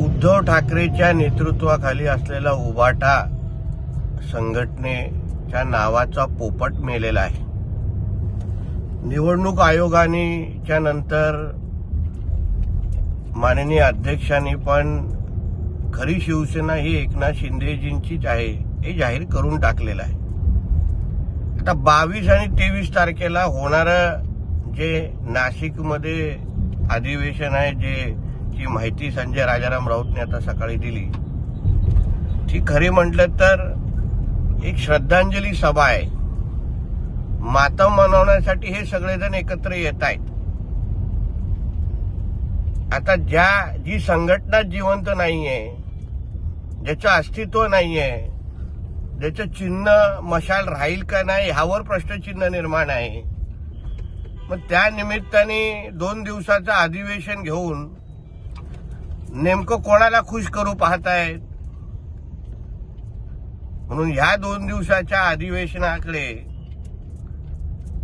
उद्धव ठाकरेच्या नेतृत्वाखाली असलेला उबाटा संघटनेच्या नावाचा पोपट मेलेला आहे. निवडणूक आयोगाने च्या नंतर माननीय अध्यक्षांनी पण खरी शिवसेना ही एकनाथ शिंदेजींचीच आहे हे जाहीर करून टाकलेलं आहे. आता बावीस आणि तेवीस तारखेला होणारं जे नाशिकमध्ये अधिवेशन आहे जे याची माहिती संजय राजाराम राऊतने आता सकाळी दिली. ती खरी म्हटलं तर एक श्रद्धांजली सभा आहे. मातम मनवण्यासाठी हे सगळेजण एकत्र येत आहेत. आता ज्या जी संघटना जिवंत नाहीये ज्याचं अस्तित्व नाहीये ज्याचं चिन्ह मशाल राहील का नाही ह्यावर प्रश्नचिन्ह निर्माण आहे. मग त्या निमित्ताने दोन दिवसाचं अधिवेशन घेऊन नेमकं कोणाला खुश करू पाहतायत म्हणून ह्या दोन दिवसाच्या अधिवेशनाकडे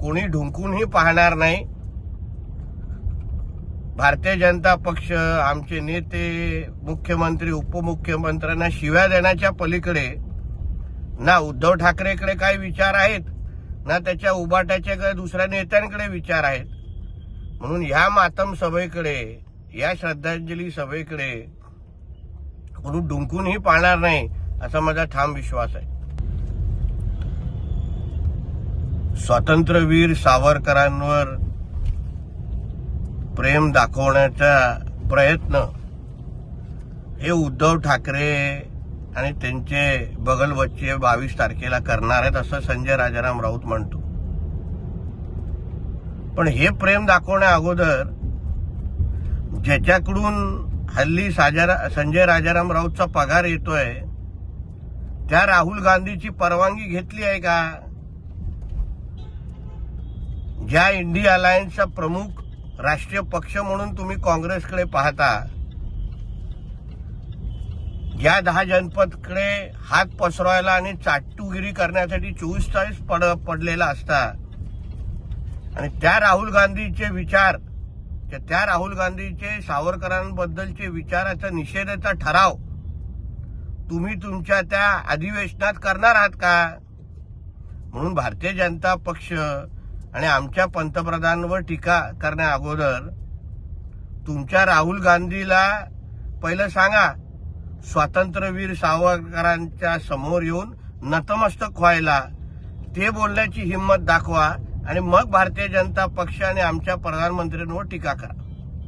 कोणी ढुंकूनही पाहणार नाही. भारतीय जनता पक्ष आमचे नेते मुख्यमंत्री उपमुख्यमंत्र्यांना शिव्या देण्याच्या पलीकडे ना उद्धव ठाकरेकडे काय विचार आहेत ना त्याच्या उबाटाचे दुसऱ्या नेत्यांकडे विचार आहेत. म्हणून ह्या मातम सभेकडे या श्रद्धांजली सभेकडे कोणी डुंकूनही पाहणार नाही असा माझा ठाम विश्वास आहे. स्वातंत्र्यवीर सावरकरांवर प्रेम दाखवण्याचा प्रयत्न हे उद्धव ठाकरे आणि त्यांचे बगल बच्चे बावीस तारखेला करणार आहेत असं संजय राजाराम राऊत म्हणतो. पण हे प्रेम दाखवण्या अगोदर ज्याच्याकडून हल्ली साजारा संजय राजाराम राऊतचा पगार येतोय त्या राहुल गांधीची परवानगी घेतली आहे का? ज्या इंडिया अलायन्सचा प्रमुख राष्ट्रीय पक्ष म्हणून तुम्ही काँग्रेसकडे पाहता या दहा जनपदकडे हात पसरवायला आणि चाटूगिरी करण्यासाठी चोवीस चाळीस पड पडलेला असता. आणि त्या राहुल गांधीचे विचार त्या- त्या राहुल गांधीचे सावरकरांबद्दलचे विचाराचा निषेधाचा ठराव तुम्ही तुमच्या त्या अधिवेशनात करणार आहात का? म्हणून भारतीय जनता पक्ष आणि आमच्या पंतप्रधानांवर टीका करण्या अगोदर तुमच्या राहुल गांधीला पहिलं सांगा स्वातंत्र्यवीर सावरकरांच्या समोर येऊन नतमस्तक व्हायला. ते बोलण्याची हिंमत दाखवा. आणि मग भारतीय जनता पक्ष आणि आमच्या प्रधानमंत्र्यांवर टीका करा.